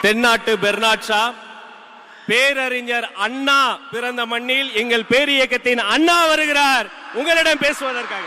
தென்னாட்டு பெர்னாட்ஷா பேரறிஞர் அண்ணா பிறந்த மண்ணில் எங்கள் பேரியக்கத்தின் அண்ணா வருகிறார். உங்களிடம் பேசுவதற்காக.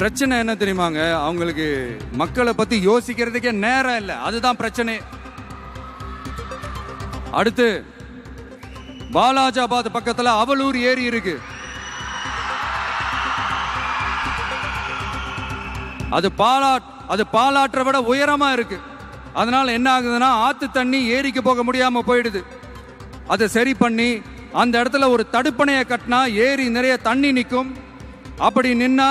பிரச்சனை என்ன தெரியுமாங்க? அவங்களுக்கு மக்களை பத்தி யோசிக்கிறதுக்கே நேரம் இல்லை. அதுதான் பிரச்சனை. அடுத்து பாலாஜாபாத் பக்கத்துல அவலூர் ஏரி இருக்கு. அது பாலாட் அது பாலாற்றை விட உயரமா இருக்கு. அதனால என்ன ஆகுதுன்னா ஆத்து தண்ணி ஏரிக்கு போக முடியாம போயிடுது. அதை சரி பண்ணி அந்த இடத்துல ஒரு தடுப்பணையை கட்டினா ஏரி நிறைய தண்ணி நிற்கும் அப்படி நின்னா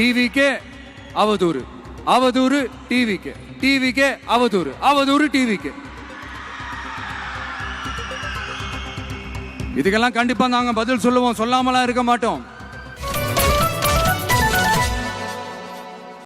டிவிக்கே அவதூறு. அவதூறு டிவிக்கே. டிவிக்கே அவதூறு. அவதூறு டிவிக்கே. இதுக்கெல்லாம் கண்டிப்பா நாங்க பதில் சொல்லுவோம். சொல்லாமலாம் இருக்க மாட்டோம்.